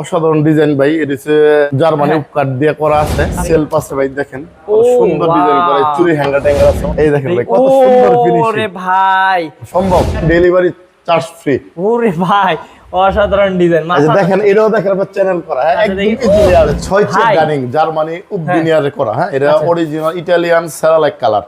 অসাধারণ ডিজাইন ভাই। এটা হচ্ছে জার্মানি। উপকার দিয়ে করা আছে। সেলফ আছে ভাই দেখেন। সুন্দর ডিজাইন করা চুরি হ্যাঙ্গার ট্যাঙ্গার আছে। এই দেখেন ভাই কত সুন্দর ওরে ফিনিশিং ভাই। সম্ভব ডেলিভারি চার্জ ফ্রি ওরে ভাই অসাধারণ ডিজাইন আচ্ছা দেখেন এটাও দেখেন আপনার চ্যানেল করা হ্যাঁ আচ্ছা, একদম ছয় চেক। ডাইনিং জার্মানি উপবিনিয়ারে করা হ্যাঁ এটা। অরিজিনাল ইটালিয়ান সেরালাইক কালার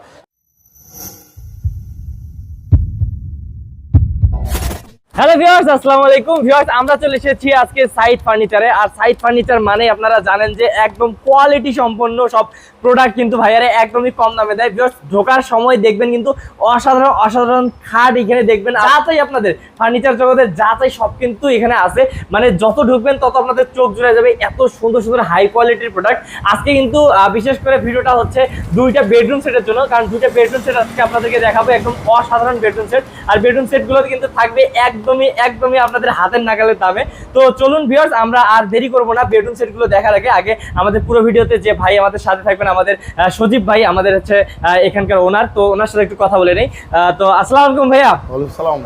হ্যালো ভিউয়ার্স আসসালামু আলাইকুম। ভিউয়ার্স আমরা চলে এসেছি আজকে সাইড ফার্নিচারে। আর সাইড ফার্নিচার মানে আপনারা জানেন যে একদম কোয়ালিটি সম্পন্ন সব প্রোডাক্ট কিন্তু ভাইয়ারে একদমই কম দামে দেয়। ভিউয়ার্স ঢোকার সময় দেখবেন কিন্তু অসাধারণ অসাধারণ খাট এখানে দেখবেন। যা চাই আপনাদের ফার্নিচার জগতের যা চাই সব কিন্তু এখানে আছে। মানে যত ঢুকবেন তত আপনাদের চোখ জুড়ে যাবে এত সুন্দর সুন্দর হাই কোয়ালিটির প্রোডাক্ট আজকে কিন্তু বিশেষ করে ভিডিওটা হচ্ছে দুইটা বেডরুম সেটের জন্য। কারণ দুইটা বেডরুম সেট আজকে আপনাদেরকে দেখাবো, একদম অসাধারণ বেডরুম সেট আর বেডরুম সেটগুলো কিন্তু থাকবে একদমই একদমই আপনাদের হাতের নাগালের দামে। তো চলুন ভিউয়ার্স আমরা আর দেরি করব না। বেডরুম সেটগুলো দেখার আগে আগে আমাদের পুরো ভিডিওতে যে ভাই আমাদের সাথে থাকবেন আমাদের সজীব ভাই আমাদের হচ্ছে এখানকার ওনার তো ওনার সাথে একটু কথা বলে নেই। তো আসসালামু আলাইকুম ভাইয়া।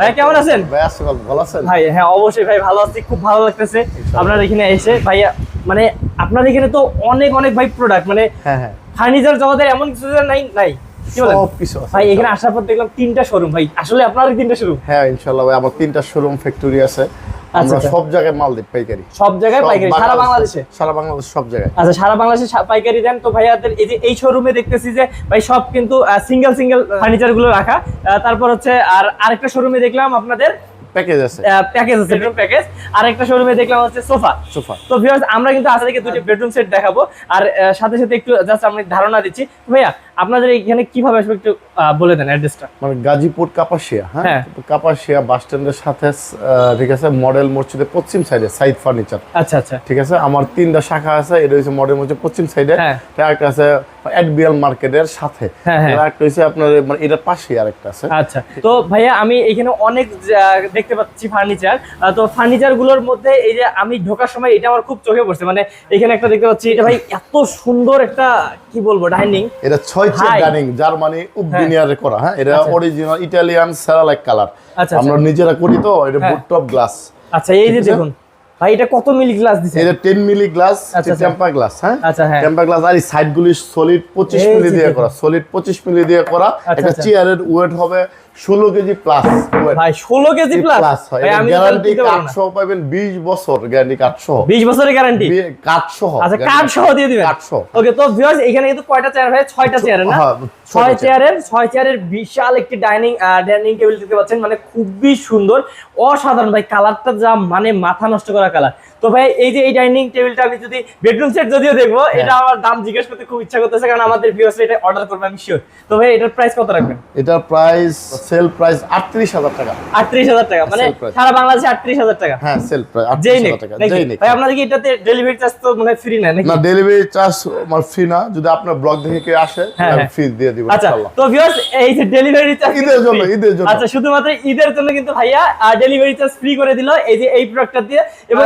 ভাই, কেমন আছেন? ভাই ভালো ভালো আছেন? ভাই হ্যাঁ অবশ্যই ভাই ভালো আছি খুব ভালো লাগতেছে আপনার এখানে এসে। ভাইয়া মানে আপনার এখানে তো অনেক অনেক ভাই প্রোডাক্ট মানে হ্যাঁ হ্যাঁ। ফার্নিচার জগতের এমন কিছু নাই নাই। কি বলেন? কিছু ভাই এখানে আসার পর দেখলাম তিনটা শোরুম ভাই। আসলে আপনারই তিনটা শোরুম হ্যাঁ ইনশাল্লাহ ভাই আমার তিনটা শোরুম ফ্যাক্টরি আছে। আমরা আচ্ছা। সব জায়গায় মাল দিই পাইকারি। সব জায়গায় পাইকারি সারা বাংলাদেশে সারা বাংলাদেশ সব জায়গায়। আচ্ছা সারা বাংলাদেশে পাইকারি দেন। তো ভাইয়াদের এই যে এই শোরুমে দেখতেছি যে ভাই সব কিন্তু সিঙ্গেল সিঙ্গেল ফার্নিচারগুলো রাখা। তারপর হচ্ছে আর আরেকটা শোরুমে দেখলাম আপনাদের প্যাকেজ আছে। প্যাকেজ আছে বেডরুম প্যাকেজ আর একটা শোরুমে দেখলাম হচ্ছে সোফা। সোফা। তো ভিউয়ার্স আমরা কিন্তু দুটো বেডরুম সেট দেখাবো। আর সাথে সাথে একটু জাস্ট আমি ধারণা দিচ্ছি। ভাইয়া আপনাদের এখানে কীভাবে আসবে একটু বলে দেন অ্যাড্রেসটা মানে গাজীপুর কাপাসিয়া হ্যাঁ? হ্যাঁ। কাপাসিয়া বাস স্ট্যান্ডের সাথে ঠিক আছে মডেল মসজিদের পশ্চিম সাইডে সাইড ফার্নিচার। আচ্ছা আচ্ছা। ঠিক আছে আমার তিনটা শাখা আছে এটা হচ্ছে মডেল মসজিদ পশ্চিম সাইডে হ্যাঁ। একটা আছে এডবিএল মার্কেটের সাথে। হ্যাঁ, হ্যাঁ। আর একটা হচ্ছে আপনার মানে এটার পাশেই আরেকটা আছে। আচ্ছা তো ভাইয়া আমি এখানে অনেক দেখতে পাচ্ছি ফার্নিচার। তো ফার্নিচারগুলোর মধ্যে এই যে আমি ঢোকার সময় এটা আমার খুব চোখে পড়ছে। মানে এখানে একটা দেখতে পাচ্ছি এটা ভাই এত সুন্দর একটা কি বলব ডাইনিং এটা ছয় চেয়ার. ডাইনিং জার্মানি উপবিনিয়ারে করা হ্যাঁ এটা। অরিজিনাল ইটালিয়ান সেরালাইক কালার আমরা নিজেরা করি তো এটা হ্যাঁ। বুট টপ গ্লাস আচ্ছা এই যে দেখুন ভাই এটা কত মিলি গ্লাস দিছে এটা 10 মিলি গ্লাস। টেম্পার গ্লাস হ্যাঁ আচ্ছা, হ্যাঁ। টেম্পার গ্লাস আর এই সাইড গুলি সলিড 25 মিলি দিয়ে করা সলিড 25 মিলি দিয়ে করা এটা। চেয়ারের ওয়েট হবে 16 কেজি প্লাস ভাই ষোলো কেজি প্লাস হয়। গ্যারান্টি কাঠ সহ পাবেন 20 বছর গ্যারান্টি কাঠ সহ বিশ বছরের গ্যারান্টি কাঠ সহ আচ্ছা সহ দিয়ে দিবেন? কাঠ সহ ওকে তো ভিউয়ার্স এখানে কিন্তু কয়টা চেয়ার ভাই? ছয়টা চেয়ারের না? হ্যাঁ, ছয়। চেয়ারের ছয় চেয়ারের বিশাল একটি ডাইনিং ডাইনিং টেবিল দেখতে পাচ্ছেন। মানে খুবই সুন্দর অসাধারণ। ভাই কালারটা যা মানে মাথা নষ্ট করা কালার তো ভাই এই যে এই ডাইনিং টেবিলটা আমি যদি বেডরুম সেট যদিও দেখব হ্যাঁ। এটা আমার দাম জিজ্ঞেস করতে খুব ইচ্ছা করতেছে কারণ আমাদের ভিউয়ার্স এটা অর্ডার করবে আমি শিওর তো ভাই এটার প্রাইস কত রাখবেন? এটার প্রাইস সেল প্রাইস 38000 টাকা। আটত্রিশ হাজার টাকা মানে সারা বাংলাদেশে আটত্রিশ হাজার টাকা। হ্যাঁ সেল প্রাইস যেই নেক 38000 টাকা ভাই আপনাদের কি এটাতে ডেলিভারি চার্জ তো মানে ফ্রি না নাকি? না ডেলিভারি চার্জ আমার ফ্রি না যদি আপনার ব্লগ দেখে কেউ আসে হ্যাঁ, আমি হ্যাঁ। ফি দিয়ে দিব আচ্ছা ইনশাআল্লাহ। তো ভিউয়ার্স এই যে ডেলিভারি চার্জ ঈদের জন্য, ঈদের জন্য। আচ্ছা শুধুমাত্র ঈদের জন্য কিন্তু ভাইয়া ডেলিভারি চার্জ ফ্রি করে দিল এই যে এই প্রোডাক্টটা দিয়ে এবং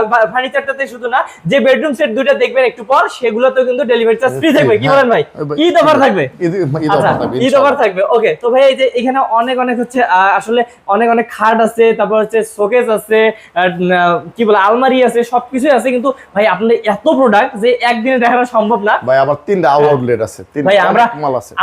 শুধু না যে বেডরুম সেট দুটো দেখবেন একটু পর সেগুলোতেও কিন্তু ডেলিভারি চার্জ ফ্রি থাকবে। কি হ্যাঁ। বলেন ভাই? ঈদ অফার থাকবে? ঈদ আচ্ছা অফার থাকবে ঈদ অফার থাকবে। ওকে তো ভাই এই যে এখানে অনেক অনেক হচ্ছে আসলে অনেক অনেক খাট আছে তারপর হচ্ছে শোকেস আছে কি বলে আলমারি আছে সবকিছুই আছে কিন্তু ভাই আপনাদের এত প্রোডাক্ট যে একদিনে দেখানো সম্ভব না। ভাই আবার তিনটা আউটলেট আছে ভাই আমরা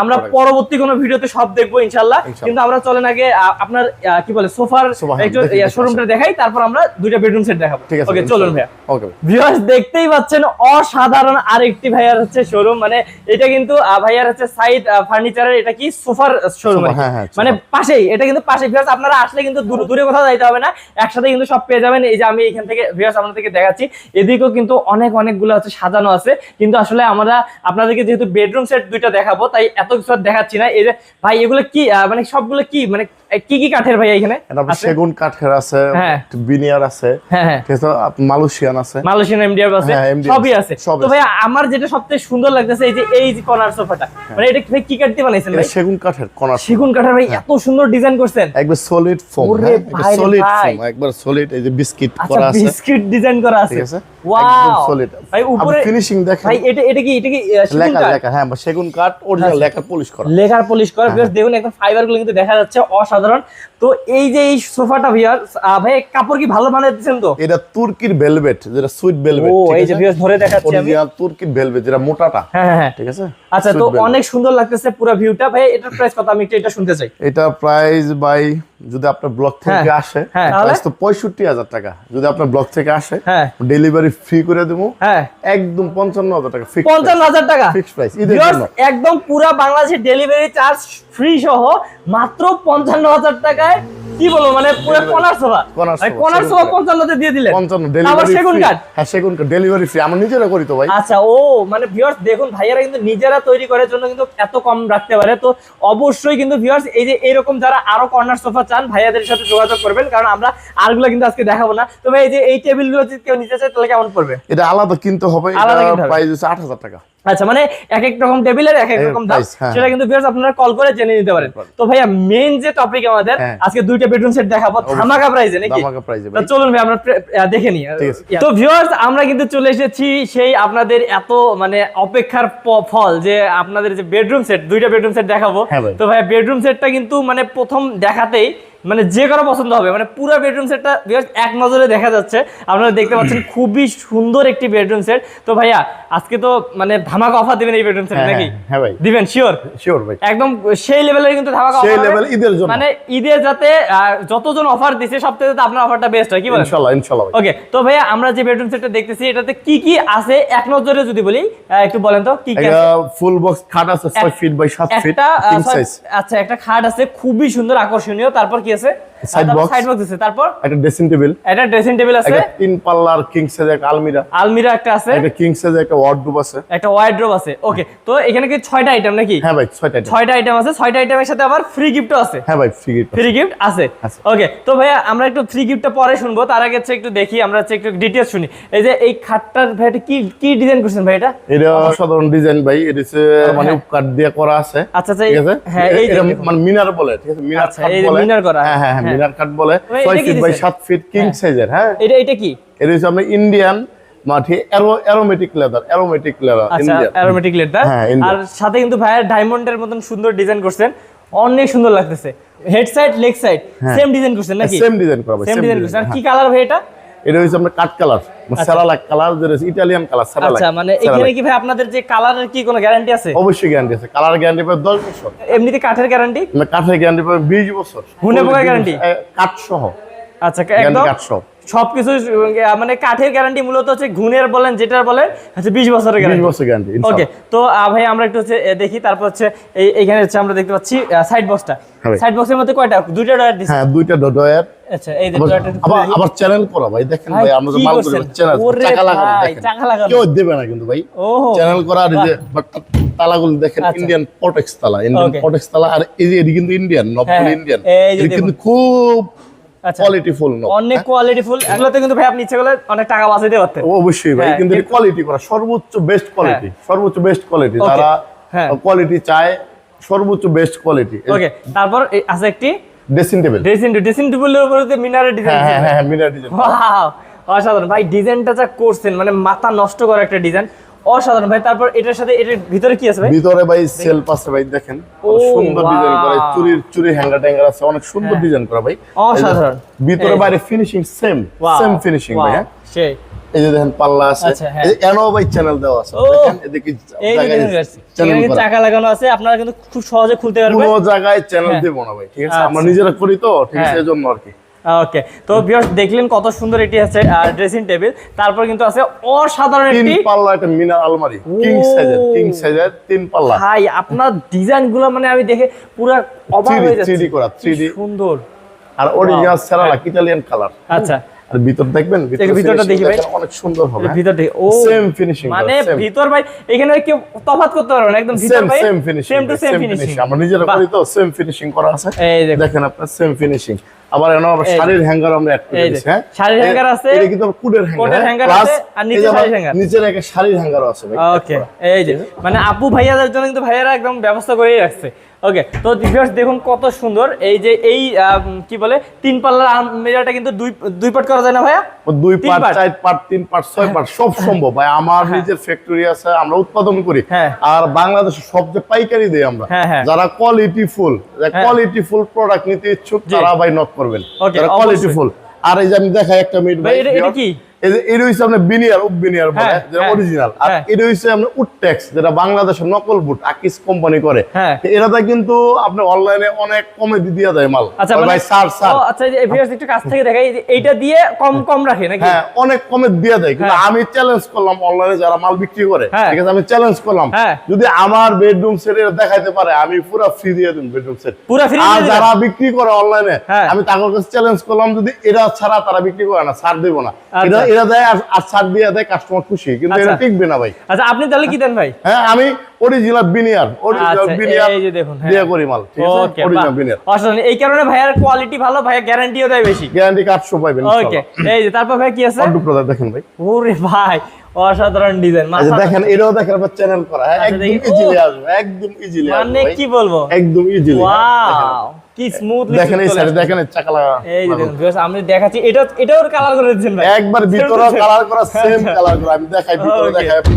আমরা পরবর্তী কোনো ভিডিওতে সব দেখব ইনশাল্লাহ। কিন্তু আমরা চলেন আগে আপনার কি বলে সোফার হ্যাঁ, দেখি, শোরুমটা দেখাই তারপর আমরা দুইটা বেডরুম সেট দেখাবো। ঠিক আছে ওকে চলুন ভাইয়া। ওকে ভিউয়ার্স দেখতেই পাচ্ছেন অসাধারণ আরেকটি ভাইয়ার হচ্ছে শোরুম মানে এটা কিন্তু ভাইয়ার হচ্ছে সাইড ফার্নিচারের এটা কি সোফার শোরুম সোফা, মানে পাশেই এটা কিন্তু পাশে ভিউয়ার্স আপনারা আসলে কিন্তু দূরে কোথাও যাইতে হবে না। একসাথে কিন্তু সব পেয়ে যাবেন। এই যে আমি এখান থেকে ভিউয়ার্স আপনাদেরকে দেখাচ্ছি। এদিকেও কিন্তু অনেক অনেকগুলো হচ্ছে সাজানো আছে। কিন্তু আসলে আমরা আপনাদেরকে যেহেতু বেডরুম সেট দুইটা দেখাবো তাই এত কিছু দেখাচ্ছি না। এই যে ভাই এগুলো কি মানে সবগুলো কি? মানে কি কি কাঠের ভাই এখানে? তারপর? সেগুন কাঠের আছে হ্যাঁ। বিনিয়ার আছে। হ্যাঁ হ্যাঁ। মালয়েশিয়ান আছে। মালয়েশিয়ান এমডিআর আছে? সবই আছে তো ভাই আমার যেটা সবথেকে সুন্দর লাগতেছে এই যে এই যে কর্নার সোফাটা মানে এটা ভাই কি কাঠ দিয়ে বানাইছেন ভাই? সেগুন কাঠের কোনা সেগুন কাঠের ভাই এত সুন্দর ডিজাইন করছেন। একবার সলিড ফোম সলিড ফোম একবার সলিড এই যে বিস্কিট আচ্ছা করা আছে। বিস্কিট ডিজাইন করা আছে। ঠিক আছে? একদম সলিড ভাই উপরে ফিনিশিং দেখেন। ভাই এটা এটা কি এটা কি লেখা লেখা হ্যাঁ সেগুন কাঠ অরিজিনাল লেখা পলিশ করা। লেখার পলিশ করা হ্যাঁ, বেশ দেখুন একদম ফাইবারগুলো কিন্তু দেখা যাচ্ছে অসাধারণ। তো এই যে এই সোফাটা ভিউয়ার ভাই কাপড় কি ভালো মানের দিচ্ছেন তো? এটা তুর্কির ভেলভেট যেটা সুইট ভেলভেট ও এই যে ভিউয়ার ধরে দেখাচ্ছি আমি। অরিজিনাল তুর্কির ভেলভেট যেটা মোটাটা হ্যাঁ হ্যাঁ হ্যাঁ। ঠিক আছে? আচ্ছা তো অনেক সুন্দর লাগতেছে পুরো ভিউটা ভাই এটার প্রাইস কত? আমি একটু এটা শুনতে চাই। এটা প্রাইস বাই যদি আপনার ব্লক থেকে হ্যাঁ, আসে হ্যাঁ, প্রাইস তো পঁয়ষট্টি হাজার টাকা। যদি আপনার ব্লক থেকে আসে হ্যাঁ। ডেলিভারি ফ্রি করে দেবো। হ্যাঁ। একদম পঞ্চান্ন হাজার টাকা ফিক্স পঞ্চান্ন হাজার টাকা? ফিক্স প্রাইস একদম পুরা বাংলাদেশের ডেলিভারি চার্জ ফ্রি সহ মাত্র পঞ্চান্ন হাজার টাকায় কি বলব মানে পুরো কনার সোফা। কনার সেগুন সোফা পঞ্চান্নতে দিয়ে দিলেন। পঞ্চান্ন আবার ডেলিভারি সেগুন কাঠ হ্যাঁ সেগুন কাঠ ডেলিভারি ফ্রি আমরা নিজেরা করি তো ভাই। আচ্ছা ও মানে ভিউয়ার্স দেখুন ভাইয়ারা কিন্তু নিজেরা তৈরি করার জন্য কিন্তু এত কম রাখতে পারে। তো অবশ্যই কিন্তু ভিউয়ার্স এই যে এরকম যারা আরও কর্নার সোফা চান ভাইয়াদের সাথে যোগাযোগ করবেন কারণ আমরা আরগুলো কিন্তু আজকে দেখাবো না। তো ভাই এই যে এই টেবিলগুলো যদি কেউ নিতে চায় তাহলে কেমন পড়বে? এটা আলাদা কিনতে হবে আলাদা। প্রাইস হচ্ছে আট হাজার টাকা। আচ্ছা মানে এক এক রকম টেবিলের এক এক রকম দাম। হ্যাঁ। সেটা কিন্তু ভিউয়ার্স আপনারা কল করে জেনে নিতে পারেন। তো ভাইয়া মেইন যে টপিক আমাদের হ্যাঁ। আজকে দুইটা বেডরুম সেট দেখাবো ধামাকা প্রাইসে নাকি? দামাকা প্রাইসে তো চলুন ভাই আমরা দেখে নিই। তো ভিউয়ার্স আমরা কিন্তু চলে এসেছি সেই আপনাদের এত মানে অপেক্ষার ফল যে আপনাদের যে বেডরুম সেট দুইটা বেডরুম সেট দেখাবো। হ্যাঁ তো ভাই বেডরুম সেটটা কিন্তু মানে প্রথম দেখাতেই মানে যে কারও পছন্দ হবে মানে পুরো বেডরুম সেটটা এক নজরে দেখা যাচ্ছে। আপনারা দেখতে পাচ্ছেন খুবই সুন্দর একটি বেডরুম সেট তো ভাইয়া আজকে তো মানে ধামাকা অফার দিবেন এই বেডরুম সেট হ্যাঁ, নাকি? হ্যাঁ, হ্যাঁ ভাই। দিবেন শিওর শিওর ভাই। একদম সেই লেভেলের কিন্তু ধামাকা সেই level ঈদের জন্য। মানে ঈদের যাতে যতজন অফার দিছে সব থেকে আপনার অফারটা বেস্ট হয় কি বলেন? ইনশাআল্লাহ ইনশাআল্লাহ ওকে তো ভাইয়া আমরা যে বেডরুম সেটটা দেখতেছি এটাতে কি কি আছে? এক নজরে যদি বলি একটু বলেন তো কি কি আছে? ফুল বক্স খাট আছে 6 ফিট বাই 7 ফিট আচ্ছা একটা খাট আছে খুবই সুন্দর আকর্ষণীয়। তারপর কি আছে Side box। সাইড বক্স আছে তারপর একটা ড্রেসিং টেবিল একটা ড্রেসিং টেবিল আছে একটা তিন পাল্লার কিং সাইজ একটা আলমিরা আলমিরা একটা আছে একটা কিং সাইজ একটা ওয়ার্ডরোব আছে একটা আছে ওকে তো এখানে কি আইটেম নাকি হ্যাঁ ভাই আইটেম আছে ছয়টা আইটেমের সাথে আবার ফ্রি গিফটও আছে হ্যাঁ ভাই ফ্রি গিফট ফ্রি গিফট আছে আছে। ওকে তো ভাইয়া আমরা একটু ফ্রি গিফটটা পরে শুনব তার আগে হচ্ছে একটু দেখি আমরা হচ্ছে একটু ডিটেলস শুনি এই যে এই খাটটার ভাই এটা কি কি ডিজাইন করছেন ভাই এটা এটা অসাধারণ ডিজাইন ভাই এটা হচ্ছে মানে হ্যাঁ। উপকার দিয়ে করা আছে আচ্ছা আচ্ছা ঠিক আছে হ্যাঁ এই। মানে মিনার বলে ঠিক আছে মিনার আচ্ছা, এই মিনার করা। হ্যাঁ হ্যাঁ হ্যাঁ, হ্যাঁ। মিনার কাট বলে ভাই, 6 ফিট বাই দিছেন? 7 ফিট কিং হ্যাঁ। সাইজের হ্যাঁ। এটা এটা কি? এটা হচ্ছে আমরা ইন্ডিয়ান মাঠে aromatic leather aromatic leather aromatic leather হ্যাঁ, আর সাথে কিন্তু ভাইয়া ডায়মন্ডের মতন সুন্দর ডিজাইন করছেন। অনেক সুন্দর লাগতেছে। Head side leg side same design করছেন নাকি? সেম ডিজাইন করা সেম সেম ডিজাইন করছেন। আর কি কালার ভাই এটা? এটা হচ্ছে আমরা কাট কালার সেরালাক কালার যেটা ইটালিয়ান কালার সেরালাক আচ্ছা মানে এখানে কি ভাই আপনাদের যে কালারের কি কোনো গ্যারান্টি আছে? অবশ্যই গ্যারান্টি আছে। কালার গ্যারান্টি পাবে 10 বছর। এমনিতে কাঠের গ্যারান্টি মানে কাঠের গ্যারান্টি পাবে 20 বছর। হুনে পোকা গ্যারান্টি কাট সহ আচ্ছা একদম? কাঠ সহ সবকিছু মানে কাঠের গ্যারান্টি মূলত হচ্ছে ঘুণের বলেন যেটার বলেন হচ্ছে বিশ বছরের গ্যারান্টি বছর গ্যারান্টি ওকে তো ভাই আমরা একটু হচ্ছে দেখি তারপর হচ্ছে এই এখানে হচ্ছে আমরা দেখতে পাচ্ছি সাইড বক্সটা। সাইড বক্সের মধ্যে কয়টা? দুইটা ডয়ার দিচ্ছে হ্যাঁ দুইটা ডয়ার আচ্ছা এই ডয়ারটা আবার আবার চ্যানেল করা ভাই দেখেন ভাই, ভাই আমরা তো মাল করছেন? চ্যানেল ওরে লাগানো দেখেন। টাকা লাগানো। কেউ দেবে না কিন্তু ভাই। চ্যানেল করা আর এই যে তালাগুলো দেখেন আচ্ছা। ইন্ডিয়ান পটেক্স তালা ইন্ডিয়ান পটেক্স তালা আর এই যে কিন্তু ইন্ডিয়ান হ্যাঁ, ইন্ডিয়ান কিন্তু খুব আচ্ছা। অনেক কোয়ালিটি ফুল এগুলোতে কিন্তু ভাই আপনি ইচ্ছে করলে অনেক টাকা বাঁচাইতে পারতেন। অবশ্যই ভাই হ্যাঁ, কিন্তু কিন্তু- কোয়ালিটি করা সর্বোচ্চ বেস্ট কোয়ালিটি সর্বোচ্চ বেস্ট কোয়ালিটি যারা হ্যাঁ। কোয়ালিটি চায় সর্বোচ্চ বেস্ট কোয়ালিটি ওকে তারপর এই আছে একটি ড্রেসিং টেবিল ড্রেসিং ড্রেসিং টেবিলের উপরে ডিজাইন হ্যাঁ হ্যাঁ হ্যাঁ মিনার ডিজাইন Wow! অসাধারণ। ভাই ডিজাইনটা যা করছেন মানে মাথা নষ্ট করা একটা ডিজাইন অসাধারণ। ভাই তারপর এটার সাথে এটার ভিতরে কি আছে ভাই? ভিতরে ভাই সেল পাশে ভাই দেখেন। সুন্দর ডিজাইন করা চুরির চুরি হ্যাঙ্গার ট্যাঙ্গার আছে অনেক সুন্দর ডিজাইন করা ভাই। অসাধারণ। ভিতরে বাইরে ফিনিশিং সেম সেম ফিনিশিং ভাই হ্যাঁ? সেই। এই যে দেখেন পাল্লা আছে। আচ্ছা, হ্যাঁ। এই যে এনো ভাই চ্যানেল দেওয়া আছে দেখেন এদিকে চ্যানেল চাকা লাগানো আছে আপনারা কিন্তু খুব সহজে খুলতে পারবেন। কোনো জায়গায় চ্যানেল হ্যাঁ। দেবো না ভাই ঠিক আছে? আচ্ছা। আমরা নিজেরা করি তো ঠিক আছে হ্যাঁ। এজন্য আর কি। ওকে তো ভিউয়ার্স দেখলেন কত সুন্দর এটি আছে ড্রেসিং টেবিল তারপর কিন্তু আছে অসাধারণ একটি তিন পাল্লা একটা মিনার আলমারি। কিং সাইজের কিং সাইজের তিন পাল্লা। ভাই আপনার ডিজাইনগুলো মানে আমি দেখে পুরো অবাক হয়ে যাচ্ছি। 3D করা, কি 3D সুন্দর। আর অরিজিনাল সেরালাক ইটালিয়ান কালার আচ্ছা। আর ভিতর দেখবেন ভিতরটা দেখি ভাই। অনেক সুন্দর হবে? ভিতর থেকে ও। সেম ফিনিশিং মানে ভিতর ভাই এখানে কেউ তফাৎ করতে পারবে না একদম ভিতর সেম ভাই। Same finishing same to same finishing আমরা নিজেরা করি তো সেম ফিনিশিং করা আছে। দেখেন। আপনার সেম ফিনিশিং আবার আবার শাড়ির হ্যাঙ্গার আমরা অ্যাড করে দিয়েছি হ্যাঁ? শাড়ির hanger আছে, এটা কিন্তু হ্যাঙ্গার কোটের আছে, আর নিচে শাড়ির। নিচের একটা শাড়ির হ্যাঙ্গারও আছে ভাই ওকে এই যে মানে আপু ভাইয়াদের জন্য কিন্তু ভাইয়ারা একদম ব্যবস্থা করেই রাখছে। ওকে তো ভিউয়ার্স দেখুন কত সুন্দর এই যে এই কি বলে তিন পাল্লার আলমিরাটা কিন্তু দুই দুই পাট করা যায় না ভাইয়া? দুই পার্ট চার পার্ট তিন পার্ট ছয় পার্ট সব সম্ভব ভাই। আমার নিজের ফ্যাক্টরি আছে আমরা উৎপাদন করি। হ্যাঁ। আর বাংলাদেশে সবচেয়ে পাইকারি দেই আমরা। হ্যাঁ, হ্যাঁ। যারা কোয়ালিটি ফুল হ্যাঁ। কোয়ালিটি ফুল প্রোডাক্ট নিতে ইচ্ছুক। তারা ভাই নক করবেন। কোয়ালিটি ফুল আর এই যে আমি দেখাই একটা মিনিট ভাই, এটা কি? এই যে এটা হইছে আপনার বিনিয়ার উপ বিনিয়ার বলে হ্যাঁ, যেটা হ্যাঁ, অরিজিনাল আর হ্যাঁ। এটা হইছে আপনার উডটেক্স যেটা বাংলাদেশের নকল বুট আকিস কোম্পানি করে। কিন্তু আপনি অনলাইনে অনেক কমে দিয়ে দেয় মাল আচ্ছা মানে ভাই সার সার আচ্ছা এই ভিউয়ার্স একটু কাছ থেকে দেখাই এইটা দিয়ে কম কম রাখে নাকি হ্যাঁ অনেক কমে দিয়ে দেয় কিন্তু। আমি চ্যালেঞ্জ করলাম অনলাইনে যারা মাল বিক্রি করে। ঠিক আছে আমি চ্যালেঞ্জ করলাম। যদি আমার বেডরুম সেট এটা দেখাইতে পারে আমি পুরো ফ্রি দিয়ে দিন বেডরুম সেট পুরা free আর যারা বিক্রি করে অনলাইনে। আমি তাদের কাছে চ্যালেঞ্জ করলাম যদি এরা ছাড়া তারা বিক্রি করে না ছাড় দেবো না আচ্ছা। এটা দেয় আর- ছাড় দিয়ে দেয় কাস্টমার খুশি কিন্তু এটা আচ্ছা। টিকবে না ভাই। আচ্ছা আপনি তাহলে কি দেন ভাই? হ্যাঁ আমি অরিজিনাল বিনিয়ার অরিজিনাল বিনিয়ার এই যে দেখুন, হ্যাঁ। দিয়ে করি মাল ঠিক আছে? ওকে অরিজিনাল বিনিয়ার অসাধারণ। এই কারণে ভাইয়ার কোয়ালিটি ভালো ভাইয়া গ্যারান্টিও দেয় বেশি। গ্যারান্টি কার্ডশো পাইবেন ওকে এই যে তারপর ভাই কি আছে? প্রোডাক্ট দেখেন ভাই। ওরে ভাই অসাধারণ ডিজাইন আচ্ছা দেখেন এটাও দেখেন চ্যানেল করা। আচ্ছা, একদম। ইজিলি! আসবে একদম ইজিলি মানে কি বলব? একদম ইজিলি ওয়াও কি স্মুথলি দেখেন এই সাইডে দেখেন চাকা লাগা এই দেখুন আমি দেখাচ্ছি এটা এটাও কালার করে দিচ্ছেন ভাই। একবার ভিতরে কালার করা সেম কালার করা আমি দেখাই ভিতরে দেখাই আপনি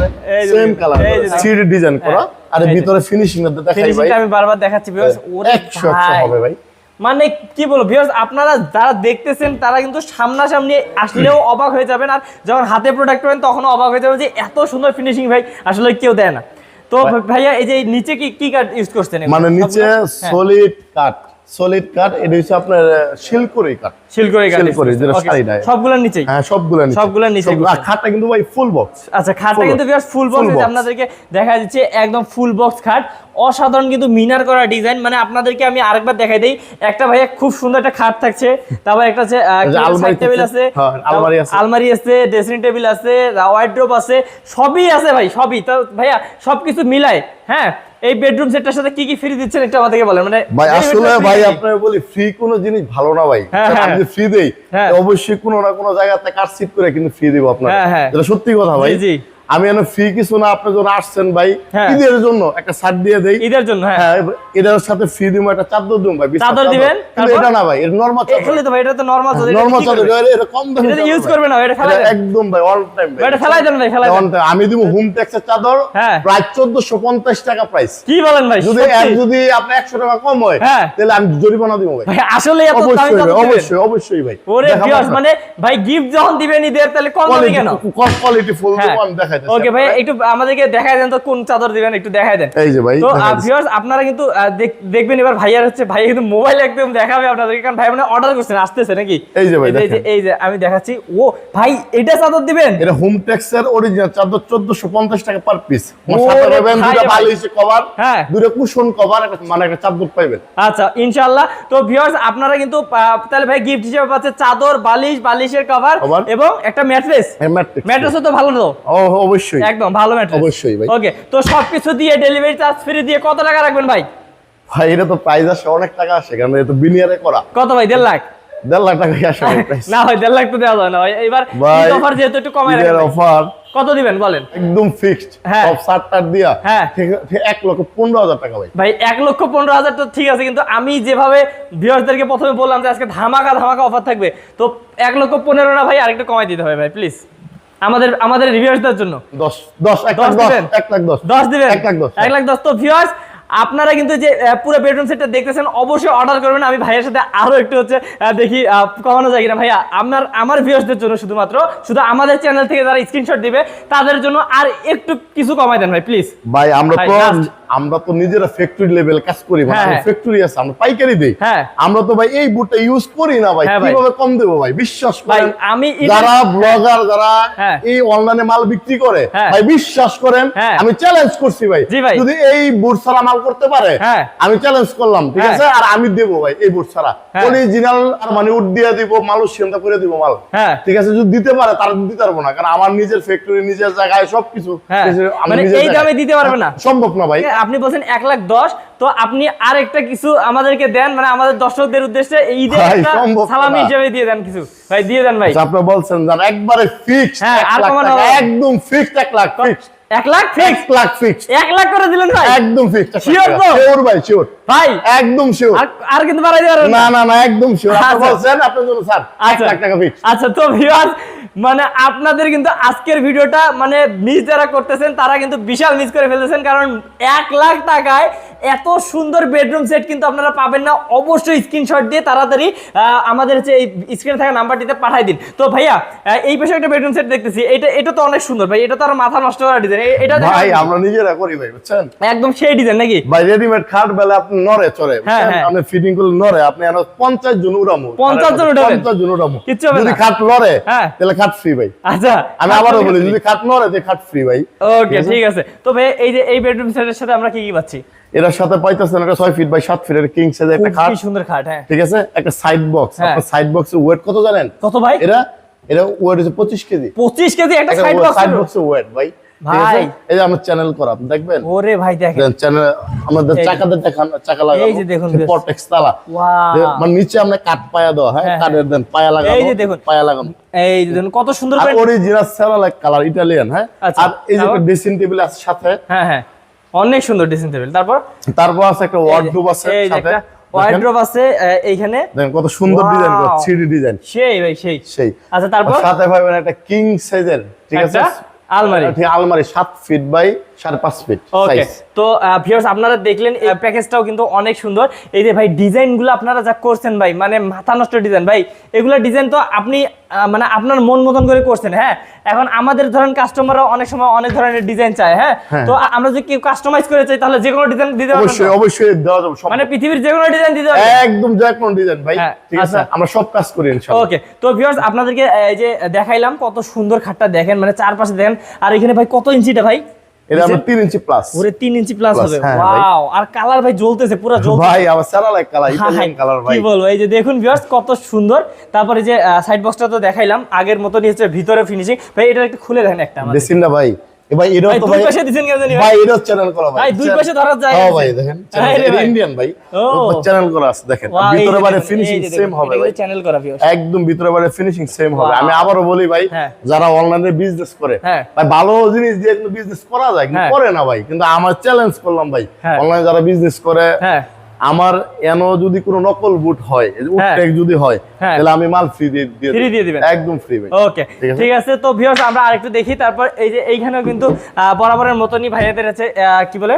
সেম কালার সিডি ডিজাইন করা হ্যাঁ, আর ভিতরে ফিনিশিং দেখাই ভাই। ফিনিশিংটা আমি বারবার দেখাচ্ছি viewers, ওরে 100 হবে ভাই। মানে কি বলব ভিউয়ার্স আপনারা যারা দেখতেছেন তারা কিন্তু সামনাসামনি আসলেও অবাক হয়ে যাবেন আর যখন হাতে প্রোডাক্ট পাবেন তখন অবাক হয়ে যাবেন যে এত সুন্দর ফিনিশিং ভাই আসলে কেউ দেয় না। তো ভাইয়া এই যে নিচে কি কি কার্ড ইউজ করছেন মানে নিচে হ্যাঁ, সলিড কাট সলিড কাট এটা হচ্ছে আপনার কাঠ যেটা। শাড়ি Okay, সবগুলোর হ্যাঁ সবগুলো নিচে সবগুলো নিচে আর খাটটা কিন্তু ভাই ফুল বক্স আচ্ছা খাটটা কিন্তু ফুল বক্স আপনাদেরকে দেখা যাচ্ছে একদম ফুল বক্স খাট। অসাধারণ কিন্তু মিনার করা ডিজাইন মানে আপনাদেরকে আমি আরেকবার দেখাই দেই। একটা ভাইয়া খুব সুন্দর একটা খাট থাকছে। তারপর একটা আছে আলমারি টেবিল আছে। হ্যাঁ, আলমারি আছে। আলমারি আছে ড্রেসিং টেবিল আছে ওয়ার্ড্রোব আছে সবই আছে ভাই সবই। তো ভাইয়া সবকিছু মিলায় হ্যাঁ? এই বেডরুম সেটটার সাথে কি কি ফ্রি দিচ্ছেন একটু আমাদেরকে বলেন মানে ভাই আসলে ভাই আপনাকে বলি ফ্রি কোন জিনিস ভালো না ভাই হ্যাঁ, হ্যাঁ। আমি ফ্রি দেই হ্যাঁ। অবশ্যই কোন না কোনো জায়গাতে কাট সিট করে কিন্তু ফ্রি দেব আপনাকে। এটা সত্যি কথা ভাই জি, জি। আমি এনে ফ্রি কিছু না আপনি যখন আসছেন ভাই হ্যাঁ। ঈদের জন্য একটা ছাড় দিয়ে দেই। ঈদের জন্য হ্যাঁ। হ্যাঁ এটার সাথে ফ্রি দিব একটা চাদর দিব ভাই চাদর দিবেন? কিন্তু এটা না ভাই এটা নরমাল চাদর। এখানে তো ভাই এটা তো নরমাল চাদর নরমাল চাদর এটা- কম দামি এটা ইউজ ভাই। করবে না, এটা ফেলাই একদম ভাই অল টাইম ভাই, এটা ফেলাই দেন ভাই, ফেলাই দেন। আমি দিব হোম ট্যাক্সের চাদর হ্যাঁ। প্রায় 1450 টাকা প্রাইস কি বলেন ভাই যদি এক যদি আপনি 100 টাকা কম হয়। তাহলে আমি জরিমানা দিব ভাই। ভাই আসলে এত দামি অবশ্যই চাদর অবশ্যই অবশ্যই ভাই। ওরে ভিউয়ার্স মানে ভাই গিফট যখন দিবেন ঈদের তাহলে কম দামি কেন? কোয়ালিটি ফুল হ্যাঁ। দিব আমি ওকে ভাই একটু আমাদেরকে দেখাই দেন তো কোন চাদর দিবেন একটু দেখাই দেন। এই যে ভাই তো ভিউয়ার্স আপনারা কিন্তু দেখবেন এবার ভাইয়ার হচ্ছে ভাই কিন্তু মোবাইল একদম দেখাবে আপনাদেরকে কারণ ভাই মানে অর্ডার করছেন আসতেছে নাকি? এই যে ভাই, এই যে- এই যে আমি দেখাচ্ছি। ও ভাই এটা চাদর দিবেন? এটা হোম অরিজিনাল চাদর 1450 টাকা পার পিস সাথে দুটো। বালিশ কভার হ্যাঁ। দুটো কুশন কভার মানে একটা চাদর পাইবেন। আচ্ছা ইনশাআল্লাহ। তো ভিউয়ার্স আপনারা কিন্তু তাহলে ভাই গিফট হিসেবে পাচ্ছে চাদর বালিশ বালিশের কভার এবং একটা ম্যাট্রেস। ম্যাট্রেসও তো ভালো তো? ও অবশ্যই। একদম ভালো ম্যাট্রেস অবশ্যই ভাই। ওকে তো সবকিছু দিয়ে ডেলিভারি চার্জ ফ্রি দিয়ে কত টাকা রাখবেন ভাই? ভাই এটা তো প্রাইস আসে অনেক টাকা আসে কারণ এটা তো বিনিয়ারে করা। কত ভাই দেড় লাখ? দেড় লাখ টাকা আসে না ভাই দেড় লাখ তো দেওয়া যায় না ভাই। এবার অফার যেহেতু একটু কমাই ঈদের অফার কত দিবেন বলেন? একদম ফিক্সড। সব সাত দিয়া। হ্যাঁ। ঠিক- ঠিক এক লক্ষ পনেরো হাজার টাকা ভাই। ভাই এক লক্ষ পনেরো হাজার তো ঠিক আছে কিন্তু আমি যেভাবে ভিউয়ার্সদেরকে প্রথমে বললাম যে আজকে ধামাকা ধামাকা অফার থাকবে তো এক লক্ষ পনেরো না ভাই আরেকটু কমাই দিতে হবে ভাই প্লিজ আমাদের আমাদের রিভিউয়ার্সদের জন্য। 10 10 1 লাখ দশ দিবেন? এক লাখ দশ দশ দিবেন? 1 লাখ তো ভিউয়ার্স আপনারা কিন্তু যে পুরো বেডরুম সেটটা দেখতেছেন অবশ্যই অর্ডার করবেন। আমি ভাইয়ের সাথে আরও একটু হচ্ছে দেখি কমানো যায় কিনা। ভাইয়া আপনার আমার ভিউয়ার্সদের জন্য শুধুমাত্র শুধু আমাদের চ্যানেল থেকে যারা স্ক্রিনশট দিবে তাদের জন্য আর একটু কিছু কমাই দেন ভাই প্লিজ ভাই আমরা তো। আমরা তো নিজেরা ফ্যাক্টরি লেভেল কাজ করি মানে হ্যাঁ। ফ্যাক্টরি আছে আমরা পাইকারি দেই হ্যাঁ। আমরা তো ভাই এই বুটটা ইউজ করি না ভাই হ্যাঁ কীভাবে কম দেবো ভাই বিশ্বাস করেন আমি যারা ব্লগার যারা। এই অনলাইনে মাল বিক্রি করে। ভাই বিশ্বাস করেন। আমি চ্যালেঞ্জ করছি ভাই যদি এই বুট ছাড়া মাল করতে পারে। আমি চ্যালেঞ্জ করলাম ঠিক। আছে আর আমি দেবো ভাই এই বুট ছাড়া। অরিজিনাল আর মানে উড দিয়ে দিব মালুষ চিন্তা করে দিব মাল। ঠিক আছে যদি দিতে পারে তার দিতে পারব না কারণ আমার নিজের ফ্যাক্টরি নিজের জায়গায় সবকিছু। আমি মানে এই দামে দিতে পারবে না? সম্ভব না ভাই আপনি বলছেন এক লাখ দশ তো আপনি আর একটা কিছু আমাদেরকে দেন মানে আমাদের দর্শকদের উদ্দেশ্যে এই ঈদের একটা সালামি হিসেবে দিয়ে দেন কিছু। ভাই দিয়ে দেন ভাই। আচ্ছা, আপনি বলছেন জান একবারে ফিক্সড হ্যাঁ, আর কমানো একদম ফিক্সড এক লাখ ফিক্সড এক লাখ ফিক্স এক লাখ এক লাখ করে দিলেন ভাই? একদম তো? শিওর ভাই শিওর ভাই একদম শিওর আর কিন্তু বাড়াই দিতে না না না একদম শিওর আপনি আচ্ছা। বলছেন আপনার জন্য স্যার এক আচ্ছা। লাখ টাকা ফিক্স আচ্ছা তো ভিউয়ার্স মানে আপনাদের কিন্তু আজকের ভিডিওটা মানে মিস যারা করতেছেন তারা কিন্তু বিশাল মিস করে ফেলতেছেন কারণ এক লাখ টাকায় এত সুন্দর বেডরুম সেট কিন্তু আপনারা পাবেন না। অবশ্যই স্ক্রিনশট দিয়ে তাড়াতাড়ি আমাদের হচ্ছে এই স্ক্রিনে থাকা নাম্বারটিতে পাঠাই দিন। তো ভাইয়া এই পাশে একটা বেডরুম সেট দেখতেছি। এটা এটা তো অনেক সুন্দর ভাই এটা তো আর মাথা নষ্ট করা ডিজাইন এটা ভাই আমরা নিজেরা করি ভাই বুঝছেন? একদম সেই ডিজাইন নাকি? ভাই রেডিমেড খাট বেলা আপনি নড়ে চড়ে হ্যাঁ? হ্যাঁ। আপনি ফিটিং করলে নড়ে আপনি এখন পঞ্চাশ জন উড়ামু। 50 জন উঠাবেন? পঞ্চাশ জন উড়ামু। কিচ্ছু হবে যদি খাট লড়ে হ্যাঁ। তাহলে খাট ফ্রি ভাই। আচ্ছা আমি আবারও বলি যদি খাট নড়ে যে খাট ফ্রি ভাই। ওকে ঠিক আছে? তো ভাই এই যে এই বেডরুম সেটের সাথে আমরা কি কি পাচ্ছি? এটার সাথে পাইতেছেন একটা ছয় ফিট বাই সাত ফিটের কিং সাইজের একটা খাট। কি সুন্দর খাট হ্যাঁ। ঠিক আছে? একটা সাইড বক্স হ্যাঁ। আপনার সাইড বক্সের ওয়েট কত জানেন? কত ভাই? এটা এটা ওয়েট হচ্ছে পঁচিশ কেজি। পঁচিশ কেজি একটা সাইড বক্স সাইড বক্সের ওয়েট ভাই। ভাই। এই যে আমার চ্যানেল করা আপনি দেখবেন? ওরে ভাই দেখেন। চ্যানেল আমাদের চাকাতে দেখান চাকা লাগানো এই যে দেখুন পটেক্স তালা। মানে নিচে আমরা কাঠ পায়া দেওয়া হ্যাঁ? দেন পায়া লাগানো এই যে দেখুন। পায়া লাগানো এই যে দেখুন কত সুন্দর অরিজিনাল কালার হ্যাঁ? আচ্ছা, আর এই যে ড্রেসিং টেবিল আছে সাথে। হ্যাঁ হ্যাঁ। অনেক সুন্দর ড্রেসিং টেবিল তারপর? তারপর আছে একটা ওয়ার্ডরোব আছে সাথে। আছে এইখানে। দেখেন কত সুন্দর ডিজাইন করা ডিজাইন সেই ভাই সেই। সেই। আচ্ছা তারপর? সাথে পাবেন একটা কিং সাইজের ঠিক আছে? আলমারি। আলমারি সাত ফিট বাই সাড়ে পাঁচ ফিট ওকে তো ভিউয়ার্স আপনারা দেখলেন এই প্যাকেজটাও কিন্তু অনেক সুন্দর। এই যে ভাই ডিজাইনগুলো আপনারা যা করছেন ভাই মানে মাথা নষ্ট ডিজাইন ভাই এগুলো ডিজাইন তো আপনি মানে আপনার মন মতন করে করছেন হ্যাঁ? এখন আমাদের ধরেন কাস্টমাররা অনেক সময় অনেক ধরনের ডিজাইন চায় হ্যাঁ? হ্যাঁ। তো আমরা যদি কেউ কাস্টমাইজ করে চাই তাহলে যে কোনো ডিজাইন দিতে অবশ্যই অবশ্যই দেওয়া যাবে মানে পৃথিবীর যে কোনো ডিজাইন দিতে পারবেন। একদম যে কোনো ডিজাইন ভাই। হ্যাঁ, ঠিক আছে? আচ্ছা। আমরা সব কাজ করি ইনশাআল্লাহ। ওকে তো ভিউয়ার্স আপনাদেরকে এই যে দেখাইলাম কত সুন্দর খাটটা দেখেন মানে চারপাশে দেখেন। আর এখানে ভাই কত ইঞ্চিটা ভাই? এটা আমরা ইঞ্চি প্লাস ইঞ্চি প্লাস হবে। হ্যাঁ, ওয়াও আর কালার ভাই জ্বলতেছে পুরো জ্বলতেছে। ভাই আমার সারা লাইক কালার ভাই কি বলব এই যে দেখুন ভিউয়ার্স কত সুন্দর। তারপরে যে সাইড বক্সটা তো দেখাইলাম আগের মতনই হচ্ছে ভিতরে ফিনিশিং ভাই এটা একটু খুলে দেখেন একটা আমাদের। ভাই। ভাই এটাও তো ভাই পাশে দিছেন কেন জানি ভাই? ভাই চ্যানেল করা ভাই ভাই, দুই পাশে ধরার জায়গা হ্যাঁ ভাই দেখেন রে ভাই। ইন্ডিয়ান ভাই চ্যানেল করা আছে দেখেন ভিতরে যে ফিনিশিং সেম হবে ভাই চ্যানেল করা ভিউয়ার্স একদম ভিতরে বাইরে ফিনিশিং সেম হবে আমি আবারও বলি ভাই হ্যাঁ। যারা অনলাইনে বিজনেস করে হ্যাঁ। ভাই ভালো জিনিস দিয়ে কিন্তু বিজনেস করা যায় কিন্তু হ্যাঁ। করে না ভাই কিন্তু আমার চ্যালেঞ্জ করলাম ভাই। অনলাইনে যারা বিজনেস করে আমার এন যদি কোনো নকল বুট হয় হ্যাঁ। উটটেক যদি হয় হ্যাঁ। তাহলে আমি মাল ফ্রি দিয়ে দিয়ে ফ্রি দিয়ে দিবেন। একদম ফ্রি ভাই ওকে ঠিক আছে? তো ভিউয়ার্স আমরা আরেকটু দেখি তারপর এই যে এইখানেও কিন্তু বরাবরের মতনই ভাইয়াদের আছে আহ, কি বলে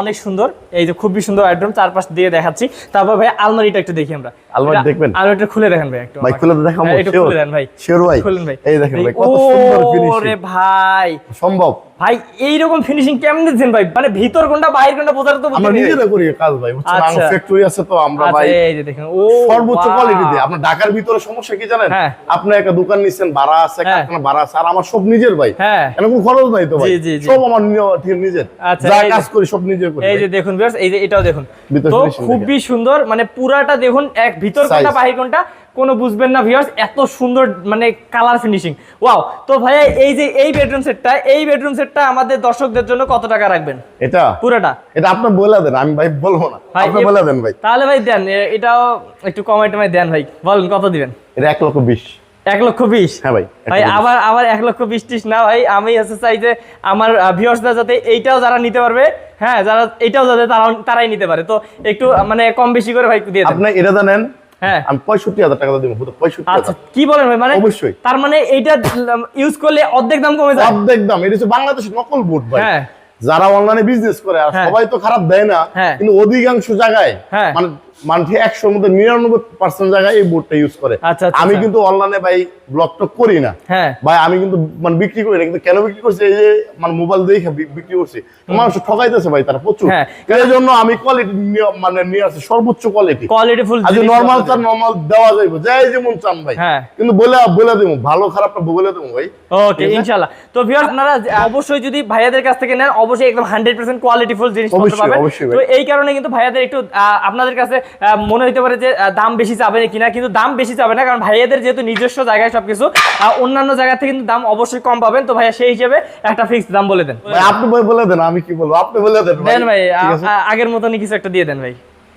অনেক সুন্দর। এই যে খুবই সুন্দর চারপাশ দিয়ে দেখাচ্ছি। তারপর ভাই আলমারিটা একটু দেখি আমরা। আলমারি দেখবেন? আলমারিটা খুলে দেখেন ভাই একটু। ভাই খুলে দেখাবো হ্যাঁ, খুলে দেন ভাই। শিওর ভাই। খুলেন ভাই। এই দেখেন ভাই কত সুন্দর ফিনিশিং ওরে ভাই। সম্ভব। ভাই এইরকম ফিনিশিং কেমন দিচ্ছেন ভাই? মানে ভিতর কোনটা বাইরে কোনটা বোঝার তো আমরা নিজেরা করি কাজ ভাই বুঝছেন? আচ্ছা। ফ্যাক্টরি আছে তো আমরা আচ্ছা, ভাই এই যে দেখেন ও সর্বোচ্চ! কোয়ালিটি দিয়ে আপনার ঢাকার ভিতরে সমস্যা কি জানেন? হ্যাঁ। আপনি একটা দোকান নিচ্ছেন ভাড়া আছে হ্যাঁ। কারখানা ভাড়া আছে আর আমার সব নিজের ভাই। হ্যাঁ। এরকম খরচ নাই তো ভাই। সব আমার নিয়ে- ঠিক নিজের। আচ্ছা, যা কাজ করি সব নিজে করি। এই যে দেখুন ভিউয়ার্স এই যে এটাও দেখুন। তো খুবই সুন্দর মানে পুরাটা দেখুন এক ভিতর কোনটা বাহির কোনটা কোনো বুঝবেন না ভিউয়ার্স এত সুন্দর মানে কালার ফিনিশিং ওয়াও তো ভাইয়া এই যে এই বেডরুম সেটটা এই বেডরুম সেটটা আমাদের দর্শকদের জন্য কত টাকা রাখবেন? এটা? পুরাটা? এটা আপনি বলে দেন আমি ভাই বলব না। আপনি বলে দেন ভাই। তাহলে ভাই দেন এটাও একটু কমাই টমাই দেন ভাই। বলেন কত দিবেন? এটা এক লক্ষ বিশ। এক লক্ষ বিশ। হ্যাঁ ভাই ভাই আবার আবার এক লক্ষ বিশ টিস না ভাই আমি হচ্ছে চাই যে আমার ভিউয়ার্সরা যাতে এইটাও যারা নিতে পারবে হ্যাঁ যারা এইটাও যাতে তারা তারাই নিতে পারে। তো একটু মানে কম বেশি করে ভাই দিয়ে আপনি এটা জানেন হ্যাঁ। আমি পঁয়ষট্টি হাজার টাকা দিব পঁয়ষট্টি আচ্ছা কি বলেন ভাই? মানে অবশ্যই। তার মানে এইটা ইউজ করলে অর্ধেক দাম কমে যায়? অর্ধেক দাম। এটা হচ্ছে বাংলাদেশ নকল বুট ভাই। হ্যাঁ। যারা অনলাইনে বিজনেস করে আর হ্যাঁ। সবাই তো খারাপ দেয় না। কিন্তু অধিকাংশ জায়গায়। মানে মানুষ একশোর মধ্যে নিরানব্বই পার্সেন্ট জায়গায় এই বোর্ডটা ইউজ করে। আচ্ছা, আচ্ছা, আমি আচ্ছা। কিন্তু অনলাইনে ভাই ব্লগ টক করি না। হ্যাঁ। ভাই আমি কিন্তু মানে বিক্রি করি না কিন্তু কেন বিক্রি করছি? এই যে মানে মোবাইল দেখে বিক্রি করছি। মানুষ ঠকাইতেছে ভাই তারা প্রচুর। হ্যাঁ। এই জন্য আমি কোয়ালিটি মানে নিয়ে আসছি সর্বোচ্চ কোয়ালিটি কোয়ালিটি ফুল আজ নর্মাল চান নর্মাল দেওয়া যাইব যাই যেমন চান ভাই। হ্যাঁ। কিন্তু বলে বলে দেবো ভালো খারাপটা বলে দেবো ভাই। ওকে ইনশাআল্লাহ। তো ভিউয়ার্স আপনারা অবশ্যই যদি ভাইয়াদের কাছ থেকে নেন অবশ্যই একদম 100% কোয়ালিটি ফুল জিনিস পাবেন। তো এই কারণে কিন্তু ভাইয়াদের একটু আপনাদের কাছে মনে হতে পারে যে দাম বেশি চাবে না কিনা কিন্তু দাম বেশি চাবে না কারণ ভাইয়াদের যেহেতু নিজস্ব জায়গায় সবকিছু অন্যান্য জায়গা থেকে কিন্তু দাম অবশ্যই কম পাবেন। তো ভাইয়া সেই হিসেবে একটা ফিক্স দাম বলে দেন। আপনি বলে দেন আমি কি বলব? আপনি বলে দেন দেন ভাই? আগের মতনই কিছু একটা দিয়ে দেন ভাই।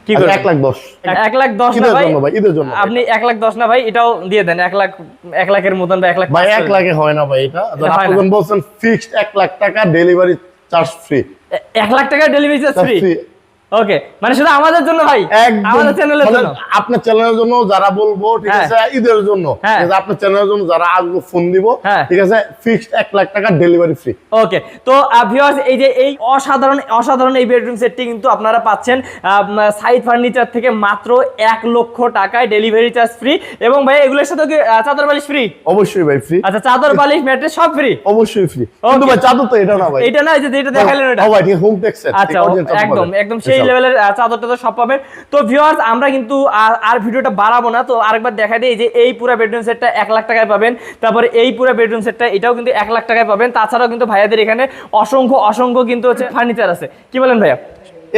কি আচ্ছা, করবেন? এক লাখ দশ। এক- এক লাখ দশ না ভাই ঈদের জন্য। আপনি এক লাখ দশ না ভাই এটাও দিয়ে দেন। এক লাখ এক লাখের মতন বা এক লাখ ভাই পাঁচ এক করে লাখে হয় না ভাই এটা। আপনি বলছেন ফিক্সড এক লাখ টাকা ডেলিভারি চার্জ ফ্রি এ- এক লাখ টাকা ডেলিভারি চার্জ ফ্রি ওকে মানে শুধু আমাদের জন্য ভাই? আমাদের চ্যানেলের জন্য। আপনার চ্যানেলের জন্য যারা বলব ঠিক হ্যাঁ। আছে ঈদের জন্য। হ্যাঁ। ঠিক আছে, আপনার চ্যানেলের জন্য যারা আসব ফোন দিব হ্যাঁ। ঠিক আছে ফিক্সড এক লাখ টাকা ডেলিভারি ফ্রি ওকে তো ভিউয়ার্স এই যে এই অসাধারণ অসাধারণ এই বেডরুম সেটটি কিন্তু আপনারা পাচ্ছেন সাইড ফার্নিচার থেকে মাত্র এক লক্ষ টাকায় ডেলিভারি চার্জ ফ্রি এবং ভাই এগুলোর সাথে কি চাদর বালিশ ফ্রি অবশ্যই ভাই ফ্রি আচ্ছা চাদর বালিশ ম্যাট্রেস সব ফ্রি অবশ্যই ফ্রি কিন্তু ভাই চাদর তো এটা না ভাই। এটা না এই যে যেটা দেখালেন ও ভাই হোম টেক্সের আচ্ছা একদম একদম সেই লেভেলের চাদর টাদর সব পাবেন। তো ভিউয়ার্স আমরা কিন্তু আর ভিডিওটা বাড়াবো না। তো আরেকবার দেখা দিই যে এই পুরো বেডরুম সেটটা এক লাখ টাকায় পাবেন। তারপরে এই পুরো বেডরুম সেটটা এটাও কিন্তু এক লাখ টাকায় পাবেন। তাছাড়াও কিন্তু ভাইয়াদের এখানে অসংখ্য অসংখ্য কিন্তু হচ্ছে ফার্নিচার আছে। কি বলেন ভাইয়া?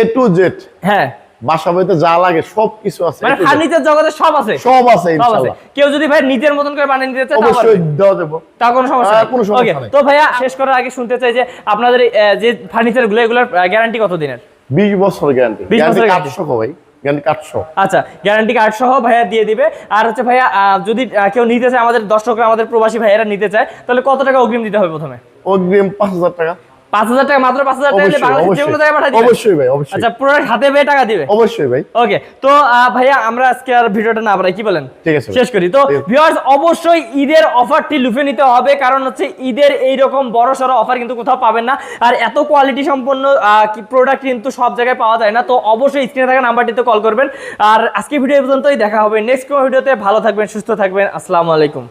এ টু জেড হ্যাঁ। বাসা বাড়িতে যা লাগে সব কিছু আছে। মানে A to Z। ফার্নিচার জগতে সব আছে? সব আছে ইনশাআল্লাহ। কেউ যদি ভাই নিজের মতন করে বানিয়ে নিতে চায় অবশ্যই দেওয়া যাব। তা কোনো সমস্যা নেই। কোনো সমস্যা নেই। তো ভাইয়া শেষ করার আগে শুনতে চাই যে আপনাদের যে ফার্নিচারগুলো এগুলোর গ্যারান্টি কত দিনের? বিশ বছর গ্যারান্টি 20 গ্যারান্টি বছরের কাঠশো ভাই আচ্ছা গ্যারান্টি কার্ড সহ ভাইয়া দিয়ে দিবে। আর হচ্ছে ভাইয়া যদি কেউ নিতে চায় আমাদের দর্শকরা আমাদের প্রবাসী ভাইয়েরা নিতে চায় তাহলে কত টাকা অগ্রিম দিতে হবে প্রথমে? অগ্রিম পাঁচ হাজার টাকা। পাঁচ হাজার টাকা মাত্র পাঁচ হাজার টাকা বাংলাদেশের যে কোনো জায়গায় পাঠিয়ে অবশ্যই ভাই অবশ্যই। আচ্ছা প্রোডাক্ট হাতে পেয়ে টাকা দিবে? অবশ্যই ভাই। ওকে তো ভাইয়া আমরা আজকে আর ভিডিওটা না বাড়াই কি বলেন? ঠিক আছে শেষ করি। তো ভিউয়ার্স অবশ্যই ঈদের অফারটি লুফে নিতে হবে কারণ হচ্ছে ঈদের এইরকম বড় সড়ো অফার কিন্তু কোথাও পাবেন না। আর এত কোয়ালিটি সম্পন্ন প্রোডাক্ট কিন্তু সব জায়গায় পাওয়া যায় না। তো অবশ্যই স্ক্রিনে থাকা নাম্বারটিতে কল করবেন। আর আজকে ভিডিও পর্যন্তই দেখা হবে নেক্সট কোনো ভিডিওতে ভালো থাকবেন সুস্থ থাকবেন। আসসালামু আলাইকুম।